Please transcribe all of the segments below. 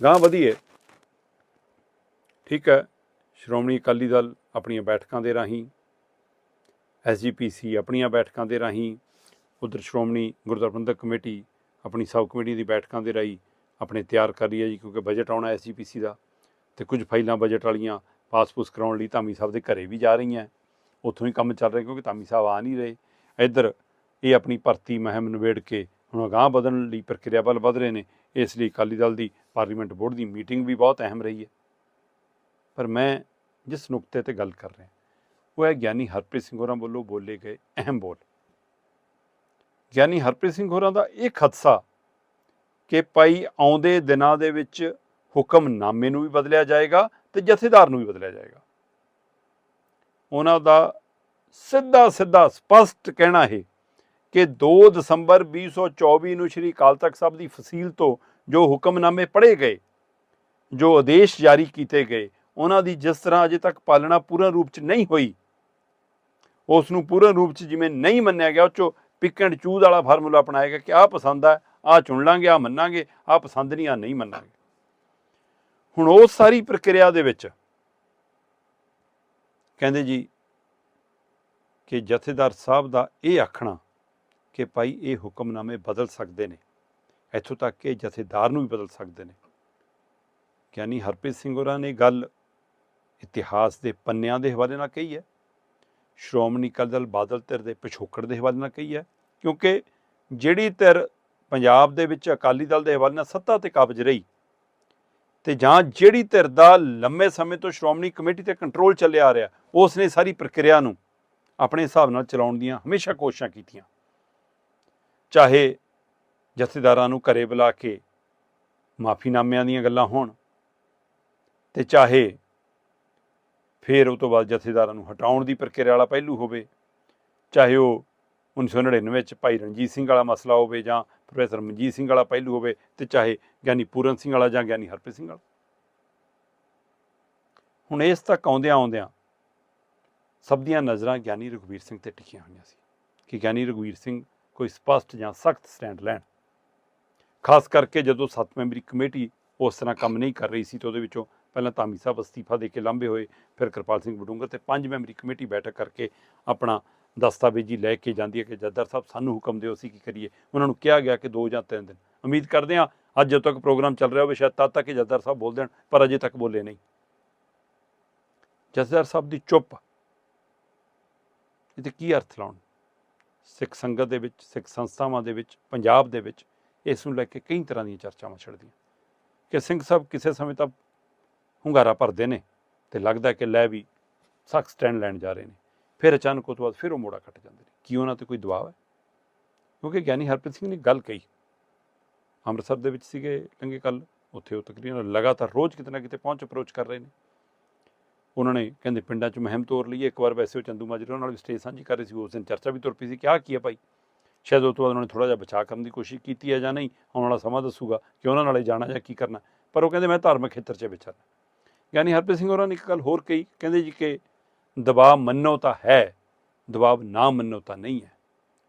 ਗਾਂ ਵਧੀਏ। ਠੀਕ ਹੈ, ਸ਼੍ਰੋਮਣੀ ਅਕਾਲੀ ਦਲ ਆਪਣੀਆਂ ਬੈਠਕਾਂ ਦੇ ਰਾਹੀਂ ਐਸਜੀਪੀਸੀ ਆਪਣੀਆਂ ਬੈਠਕਾਂ ਦੇ ਰਾਹੀਂ, ਉਧਰ ਸ਼੍ਰੋਮਣੀ ਗੁਰਦੁਆਰਾ ਪ੍ਰਬੰਧਕ ਕਮੇਟੀ ਆਪਣੀ ਸਬ ਕਮੇਟੀ ਦੀ ਬੈਠਕਾਂ ਦੇ ਰਾਹੀਂ ਆਪਣੇ ਤਿਆਰ ਕਰ ਰਹੀ ਹੈ ਜੀ, ਕਿਉਂਕਿ ਬਜਟ ਆਉਣਾ ਐਸਜੀਪੀਸੀ ਦਾ ਤੇ ਕੁਝ ਫਾਈਲਾਂ ਬਜਟ ਵਾਲੀਆਂ ਪਾਸ-ਪੂਸ ਕਰਾਉਣ ਲਈ ਧਾਮੀ ਸਾਹਿਬ ਦੇ ਘਰੇ ਵੀ ਜਾ ਰਹੀਆਂ। ਉੱਥੋਂ ਹੀ ਕੰਮ ਚੱਲ ਰਿਹਾ ਕਿਉਂਕਿ ਧਾਮੀ ਸਾਹਿਬ ਆ ਨਹੀਂ ਰਹੇ। ਇੱਧਰ ਇਹ ਆਪਣੀ ਭਰਤੀ ਮਹਿਮ ਨਿਬੇੜ ਕੇ ਹੁਣ ਅਗਾਂਹ ਵਧਣ ਲਈ ਪ੍ਰਕਿਰਿਆ ਵੱਲ ਵਧ ਰਹੇ ਨੇ, ਇਸ ਲਈ ਅਕਾਲੀ ਦਲ ਦੀ ਪਾਰਲੀਮੈਂਟ ਬੋਰਡ ਦੀ ਮੀਟਿੰਗ ਵੀ ਬਹੁਤ ਅਹਿਮ ਰਹੀ ਹੈ। ਪਰ ਮੈਂ ਜਿਸ ਨੁਕਤੇ ਤੇ ਗੱਲ ਕਰ ਰਿਹਾ, ਉਹ ਹੈ ਗਿਆਨੀ ਹਰਪ੍ਰੀਤ ਸਿੰਘ ਹੋਰਾਂ ਵੱਲੋਂ ਬੋਲੇ ਗਏ ਅਹਿਮ ਬੋਲ। ਗਿਆਨੀ ਹਰਪ੍ਰੀਤ ਸਿੰਘ ਹੋਰਾਂ ਦਾ ਇਹ ਖਦਸ਼ਾ ਕਿ ਭਾਈ ਆਉਂਦੇ ਦਿਨਾਂ ਦੇ ਵਿੱਚ ਹੁਕਮਨਾਮੇ ਨੂੰ ਵੀ ਬਦਲਿਆ ਜਾਏਗਾ ਤੇ ਜਥੇਦਾਰ ਨੂੰ ਵੀ ਬਦਲਿਆ ਜਾਏਗਾ। ਉਹਨਾਂ ਦਾ ਸਿੱਧਾ ਸਿੱਧਾ ਸਪਸ਼ਟ ਕਹਿਣਾ ਹੈ ਕਿ 2 ਦਸੰਬਰ 2024 ਨੂੰ ਸ਼੍ਰੀ ਅਕਾਲ ਤਖਤ ਸਾਹਿਬ ਦੀ ਫਸੀਲ ਤੋਂ ਜੋ ਹੁਕਮਨਾਮੇ ਪੜ੍ਹੇ ਗਏ, ਜੋ ਆਦੇਸ਼ ਜਾਰੀ ਕੀਤੇ ਗਏ, ਉਹਨਾਂ ਦੀ ਜਿਸ ਤਰ੍ਹਾਂ ਅਜੇ ਤੱਕ ਪਾਲਣਾ ਪੂਰਨ ਰੂਪ 'ਚ ਨਹੀਂ ਹੋਈ ਉਸ ਨੂੰ ਪੂਰਨ ਰੂਪ 'ਚ ਜਿਵੇਂ ਨਹੀਂ ਮੰਨਿਆ ਗਿਆ, ਉਹ 'ਚੋਂ ਪਿਕ ਐਂਡ ਚੂਜ਼ ਵਾਲਾ ਫਾਰਮੂਲਾ ਅਪਣਾਇਆ ਗਿਆ ਕਿ ਆਹ ਪਸੰਦ ਆ, ਆਹ ਚੁਣ ਲਾਂਗੇ, ਆਹ ਮੰਨਾਂਗੇ, ਆਹ ਪਸੰਦ ਨਹੀਂ ਆ ਨਹੀਂ ਮੰਨਾਂਗੇ। ਹੁਣ ਉਸ ਸਾਰੀ ਪ੍ਰਕਿਰਿਆ ਦੇ ਵਿੱਚ ਕਹਿੰਦੇ ਜੀ ਕਿ ਜਥੇਦਾਰ ਸਾਹਿਬ ਦਾ ਇਹ ਆਖਣਾ ਕਿ ਭਾਈ ਇਹ ਹੁਕਮਨਾਮੇ ਬਦਲ ਸਕਦੇ ਨੇ। ਇੱਥੋਂ ਤੱਕ ਕਿ ਜਥੇਦਾਰ ਨੂੰ ਵੀ ਬਦਲ ਸਕਦੇ ਨੇ। ਗਿਆਨੀ ਹਰਪ੍ਰੀਤ ਸਿੰਘ ਹੋਰਾਂ ਨੇ ਗੱਲ ਇਤਿਹਾਸ ਦੇ ਪੰਨਿਆਂ ਦੇ ਹਵਾਲੇ ਨਾਲ ਕਹੀ ਹੈ। ਸ਼੍ਰੋਮਣੀ ਅਕਾਲੀ ਦਲ ਬਾਦਲ ਧਿਰ ਦੇ ਪਿਛੋਕੜ ਦੇ ਹਵਾਲੇ ਨਾਲ ਕਹੀ ਹੈ। ਕਿਉਂਕਿ ਜਿਹੜੀ ਧਿਰ ਪੰਜਾਬ ਦੇ ਵਿੱਚ ਅਕਾਲੀ ਦਲ ਦੇ ਹਵਾਲੇ ਨਾਲ ਸੱਤਾ ਤੇ ਕਾਬਜ ਰਹੀ ਤੇ ਜਾਂ ਜਿਹੜੀ ਧਿਰ ਦਾ ਲੰਮੇ ਸਮੇਂ ਤੋਂ ਸ਼੍ਰੋਮਣੀ ਕਮੇਟੀ ਤੇ ਕੰਟਰੋਲ ਚੱਲਿਆ ਆ ਰਿਹਾ ਉਸ ਨੇ ਸਾਰੀ ਪ੍ਰਕਿਰਿਆ ਨੂੰ ਆਪਣੇ ਹਿਸਾਬ ਨਾਲ ਚਲਾਉਣ ਦੀਆਂ ਹਮੇਸ਼ਾ ਕੋਸ਼ਿਸ਼ਾਂ ਕੀਤੀਆਂ। ਚਾਹੇ ਜਥੇਦਾਰਾਂ ਨੂੰ ਘਰੇ ਬੁਲਾ ਕੇ ਮਾਫੀਨਾਮਿਆਂ ਦੀਆਂ ਗੱਲਾਂ ਹੋਣ ਤੇ ਚਾਹੇ ਫਿਰ ਉਹ ਤੋਂ ਬਾਅਦ ਜਥੇਦਾਰਾਂ ਨੂੰ ਹਟਾਉਣ ਦੀ ਪ੍ਰਕਿਰਿਆ ਵਾਲਾ ਪਹਿਲੂ ਹੋਵੇ, ਚਾਹੇ ਉਹ 1999 ਵਿੱਚ ਭਾਈ ਰਣਜੀਤ ਸਿੰਘ ਵਾਲਾ ਮਸਲਾ ਹੋਵੇ ਜਾਂ ਪ੍ਰੋਫੈਸਰ ਮਨਜੀਤ ਸਿੰਘ ਵਾਲਾ ਪਹਿਲੂ ਹੋਵੇ ਤੇ ਚਾਹੇ ਗਿਆਨੀ ਪੂਰਨ ਸਿੰਘ ਵਾਲਾ ਜਾਂ ਗਿਆਨੀ ਹਰਪ੍ਰੀਤ ਸਿੰਘ ਵਾਲਾ। ਹੁਣ ਇਸ ਤੱਕ ਆਉਂਦਿਆਂ ਆਉਂਦਿਆਂ ਸਭ ਦੀਆਂ ਨਜ਼ਰਾਂ ਗਿਆਨੀ ਰਘਵੀਰ ਸਿੰਘ ਤੇ ਟਿਕੀਆਂ ਹੋਈਆਂ ਸੀ ਕਿ ਗਿਆਨੀ ਰਘਵੀਰ ਸਿੰਘ ਕੋਈ ਸਪਸ਼ਟ ਜਾਂ ਸਖਤ ਸਟੈਂਡ ਲੈਣ। ਖਾਸ ਕਰਕੇ ਜਦੋਂ ਸੱਤ ਮੈਂਬਰੀ ਕਮੇਟੀ ਉਸ ਤਰ੍ਹਾਂ ਕੰਮ ਨਹੀਂ ਕਰ ਰਹੀ ਸੀ ਤੇ ਉਹਦੇ ਵਿੱਚੋਂ ਪਹਿਲਾਂ ਧਾਮੀ ਸਾਹਿਬ ਅਸਤੀਫਾ ਦੇ ਕੇ ਲਾਂਭੇ ਹੋਏ, ਫਿਰ ਕਿਰਪਾਲ ਸਿੰਘ ਬਡੂੰਗਰ ਤੇ ਪੰਜ ਮੈਂਬਰੀ ਕਮੇਟੀ ਬੈਠਕ ਕਰਕੇ ਆਪਣਾ ਦਸਤਾਵੇਜ਼ੀ ਲੈ ਕੇ ਜਾਂਦੀ ਹੈ ਕਿ ਜੱਦਰ ਸਾਹਿਬ ਸਾਨੂੰ ਹੁਕਮ ਦਿਓ ਅਸੀਂ ਕੀ ਕਰੀਏ। ਉਹਨਾਂ ਨੂੰ ਕਿਹਾ ਗਿਆ ਕਿ 2 ਜਾਂ 3 ਦਿਨ। ਉਮੀਦ ਕਰਦੇ ਹਾਂ ਅੱਜ ਜਦੋਂ ਤੱਕ ਪ੍ਰੋਗਰਾਮ ਚੱਲ ਰਿਹਾ ਹੋਵੇ, ਸ਼ਾਇਦ ਤਦ ਤੱਕ ਹੀ ਜੱਦਰ ਸਾਹਿਬ ਬੋਲ ਦੇਣ, ਪਰ ਅਜੇ ਤੱਕ ਬੋਲੇ ਨਹੀਂ। ਜੱਦਰ ਸਾਹਿਬ ਦੀ ਚੁੱਪ। ਇਹਦੇ ਕੀ ਅਰਥ ਲਾਉਣ? ਸਿੱਖ ਸੰਗਤ ਦੇ ਵਿੱਚ, ਸਿੱਖ ਸੰਸਥਾਵਾਂ ਦੇ ਵਿੱਚ, ਪੰਜਾਬ ਦੇ ਵਿੱਚ ਇਸ ਨੂੰ ਲੈ ਕੇ ਕਈ ਤਰ੍ਹਾਂ ਦੀਆਂ ਚਰਚਾਵਾਂ ਛਿੜਦੀਆਂ। ਕਿ ਸਿੰਘ ਸਾਹਿਬ ਕਿਸੇ ਸਮੇਂ ਤਾਂ ਹੁੰਗਾਰਾ ਭਰਦੇ ਨੇ ਤੇ ਲੱਗਦਾ ਕਿ ਲੈ ਵੀ ਸਖਤ ਸਟੈਂਡ ਲੈਣ ਜਾ ਰਹੇ ਨੇ। ਫਿਰ ਅਚਾਨਕ ਉਹ ਤੋਂ ਬਾਅਦ ਫਿਰ ਉਹ ਮੋੜਾ ਕੱਟ ਜਾਂਦੇ ਨੇ। ਕੀ ਉਹਨਾਂ ਤੇ ਕੋਈ ਦਬਾਅ ਹੈ? ਕਿਉਂਕਿ ਗਿਆਨੀ ਹਰਪ੍ਰੀਤ ਸਿੰਘ ਨੇ ਗੱਲ ਕਹੀ। ਅੰਮ੍ਰਿਤਸਰ ਦੇ ਵਿੱਚ ਸੀਗੇ ਲੰਗੇ ਕੱਲ ਉੱਥੇ ਉਹ ਤਕਰੀਬਨ ਲਗਾਤਾਰ ਰੋਜ਼ ਕਿਤੇ ਨਾ ਕਿਤੇ ਪਹੁੰਚ ਅਪਰੋਚ ਕਰ ਰਹੇ ਨੇ। ਉਹਨਾਂ ਨੇ ਕਹਿੰਦੇ ਪਿੰਡਾਂ 'ਚ ਮਹਿਮ ਤੋਰ ਲਈ ਇੱਕ ਵਾਰ ਵੈਸੇ ਉਹ ਚੰਦੂ ਮਾਜਰੇ ਨਾਲ ਵੀ ਸਟੇਜ ਸਾਂਝੀ ਕਰ ਰਹੇ ਸੀ। ਉਸ ਦਿਨ ਚਰਚਾ ਵੀ ਤੁਰ ਪਈ ਸੀ ਕਿ ਆਹ ਕੀ ਹੈ ਭਾਈ? ਸ਼ਾਇਦ ਉਹ ਤੋਂ ਬਾਅਦ ਉਹਨਾਂ ਨੇ ਥੋੜਾ ਜਿਹਾ ਬਚਾਅ ਕਰਨ ਦੀ ਕੋਸ਼ਿਸ਼ ਕੀਤੀ ਹੈ ਜਾਂ ਨਹੀਂ, ਆਉਣ ਵਾਲਾ ਸਮਾਂ ਦੱਸੂਗਾ ਕਿ ਉਹਨਾਂ ਨਾਲੇ ਜਾਣਾ ਜਾਂ ਕੀ ਕਰਨਾ। ਪਰ ਉਹ ਕਹਿੰਦੇ, ਮੈਂ ਧਾਰਮਿਕ ਖੇਤਰ 'ਚ ਵਿਚਰਨਾ ਗਿਆਨੀ ਹਰਪ੍ਰੀਤ ਸਿੰਘ ਹੋਰਾਂ ਨੇ ਇੱਕ ਗੱਲ ਹੋਰ ਕਹੀ, ਕਹਿੰਦੇ ਜੀ ਕਿ ਦਬਾਅ ਮੰਨੋ ਤਾਂ ਹੈ, ਦਬਾਅ ਨਾ ਮੰਨੋ ਤਾਂ ਨਹੀਂ ਹੈ।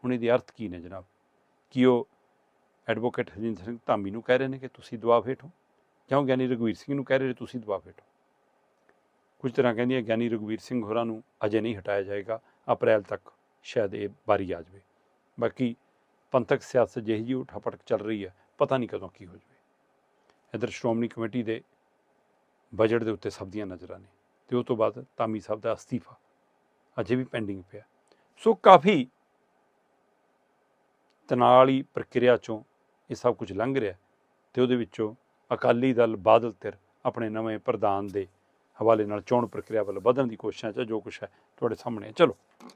ਹੁਣ ਇਹਦੇ ਅਰਥ ਕੀ ਨੇ ਜਨਾਬ? ਕੀ ਉਹ ਐਡਵੋਕੇਟ ਹਰਜਿੰਦਰ ਸਿੰਘ ਧਾਮੀ ਨੂੰ ਕਹਿ ਰਹੇ ਨੇ ਕਿ ਤੁਸੀਂ ਦਬਾਅ ਹੇਠੋ ਜਾਂ ਉਹ ਗਿਆਨੀ ਰਘਵੀਰ ਸਿੰਘ ਨੂੰ ਕਹਿ ਰਹੇ ਨੇ ਤੁਸੀਂ ਦਬਾਅ ਹੇਠੋ ਕੁਝ ਤਰ੍ਹਾਂ ਕਹਿੰਦੀਆਂ, ਗਿਆਨੀ ਰਘਵੀਰ ਸਿੰਘ ਹੋਰਾਂ ਨੂੰ ਅਜੇ ਨਹੀਂ ਹਟਾਇਆ ਜਾਏਗਾ, ਅਪ੍ਰੈਲ ਤੱਕ ਸ਼ਾਇਦ ਇਹ ਵਾਰੀ ਆ ਜਾਵੇ। ਬਾਕੀ ਪੰਥਕ ਸਿਆਸਤ ਜਿਹੀ ਜਿਹੀ ਉਠਾਪਟਕ ਚੱਲ ਰਹੀ ਹੈ, ਪਤਾ ਨਹੀਂ ਕਦੋਂ ਕੀ ਹੋ ਜਾਵੇ। ਇਧਰ ਸ਼੍ਰੋਮਣੀ ਕਮੇਟੀ ਦੇ ਬਜਟ ਦੇ ਉੱਤੇ ਸਭ ਦੀਆਂ ਨਜ਼ਰਾਂ ਨੇ ਤੇ ਉਹ ਤੋਂ ਬਾਅਦ ਤਾਮੀ ਸਾਹਿਬ ਦਾ ਅਸਤੀਫਾ ਅਜੇ ਵੀ ਪੈਂਡਿੰਗ ਪਿਆ। ਸੋ ਕਾਫੀ ਤਨਾਲ ਪ੍ਰਕਿਰਿਆ ਚੋਂ ਇਹ ਸਭ ਕੁਝ ਲੰਘ ਰਿਹਾ ਤੇ ਉਹਦੇ ਵਿੱਚੋਂ ਅਕਾਲੀ ਦਲ ਬਾਦਲ ਧਿਰ ਆਪਣੇ ਨਵੇਂ ਪ੍ਰਧਾਨ ਦੇ ਹਵਾਲੇ ਨਾਲ ਚੋਣ ਪ੍ਰਕਿਰਿਆ ਵੱਲ ਵਧਣ ਦੀ ਕੋਸ਼ਿਸ਼ਾਂ 'ਚ ਜੋ ਕੁਝ ਹੈ ਤੁਹਾਡੇ ਸਾਹਮਣੇ ਹੈ। ਚਲੋ।